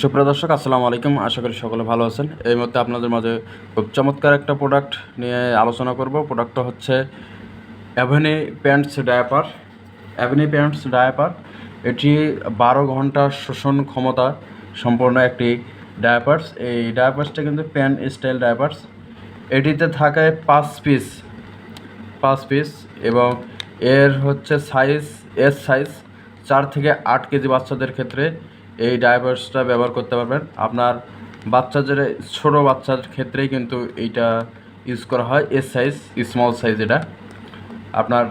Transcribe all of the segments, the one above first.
সুপ্রিয় দর্শক, আসসালামু আলাইকুম। আশা করি সকলে ভালো আছেন। এই মুহূর্তে আপনাদের মাঝে খুব চমৎকার একটা প্রোডাক্ট নিয়ে আলোচনা করব। প্রোডাক্টটা হচ্ছে Aveeno pants diaper Aveeno pants diaper এটি বারো ঘণ্টা শোষণ ক্ষমতা সম্পন্ন একটি ডায়াপার্স এই ডায়াপার্সটা কিন্তু প্যান্ট স্টাইল ডায়াপার্স এটিতে থাকে পাঁচ পিস পাঁচ পিস এবং এর হচ্ছে সাইজ এর সাইজ চার থেকে আট কেজি বাচ্চাদের ক্ষেত্রে এই ডাইভার্সটা ব্যবহার করতে পারবেন। আপনার বাচ্চাদের ছোটো বাচ্চার ক্ষেত্রেই কিন্তু এইটা ইউজ করা হয় এস সাইজ স্মল সাইজ এটা। আপনার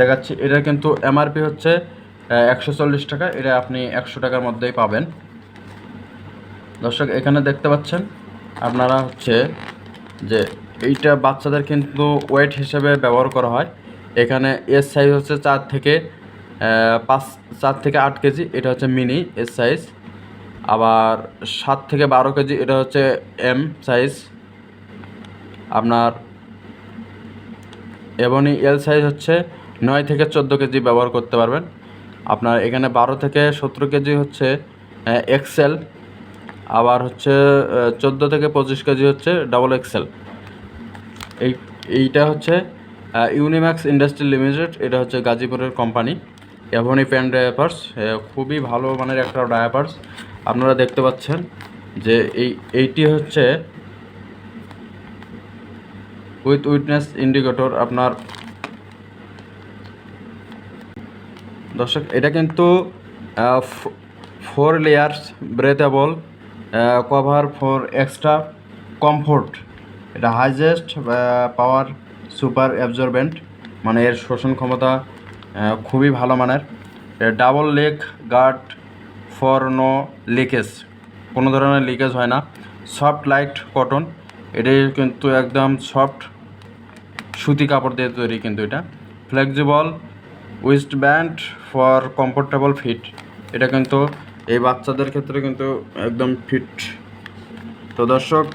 দেখাচ্ছি। এটা কিন্তু এমআরপি হচ্ছে একশো চল্লিশ টাকা। এটা আপনি একশো টাকার মধ্যেই পাবেন। দর্শক, এখানে দেখতে পাচ্ছেন, আপনারা হচ্ছে যে এইটা বাচ্চাদের কিন্তু ওয়েট হিসেবে ব্যবহার করা হয়। এখানে এস সাইজ হচ্ছে চার থেকে পাঁচ, চার থেকে আট কেজি, এটা হচ্ছে মিনি এস সাইজ আবার সাত থেকে বারো কেজি, এটা হচ্ছে এম সাইজ আপনার এবনি এল সাইজ হচ্ছে নয় থেকে চোদ্দ কেজি ব্যবহার করতে পারবেন। আপনার এখানে বারো থেকে সতেরো কেজি হচ্ছে এক্সেল আবার হচ্ছে চোদ্দ থেকে পঁচিশ কেজি হচ্ছে ডাবল এক্সেল এই, এইটা হচ্ছে ইউনিম্যাক্স ইন্ডাস্ট্রি লিমিটেড এটা হচ্ছে গাজীপুরের কোম্পানি এভনি প্যান ডায়াপার্স খুবই ভালো মানের একটা ডায়াপার্স আপনারা দেখতে পাচ্ছেন যে এই, এইটি হচ্ছে উইথ উইটনেস ইন্ডিকেটর আপনার। দর্শক, এটা কিন্তু four layers breathable cover for extra comfort এটা হাইজেস্ট পাওয়ার সুপার অ্যাবজর্বেন্ট মানে এর শোষণ ক্ষমতা খুবই ভালো মানের। Double leg guard for no leakage কোনো ধরনের লিকেজ হয় না। সফট লাইট কটন এটি কিন্তু একদম সফট সুতি কাপড় দিয়ে তৈরি কিন্তু এটা। Flexible waist band for comfortable fit এটা কিন্তু এই বাচ্চাদের ক্ষেত্রে কিন্তু একদম ফিট তো দর্শক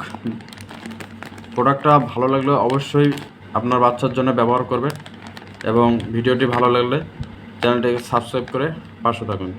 প্রোডাক্টটা ভালো লাগলে অবশ্যই আপনার বাচ্চার জন্য ব্যবহার করবে এবং ভিডিওটি ভালো লাগলে চ্যানেলটিকে সাবস্ক্রাইব করে পাশে থাকুন।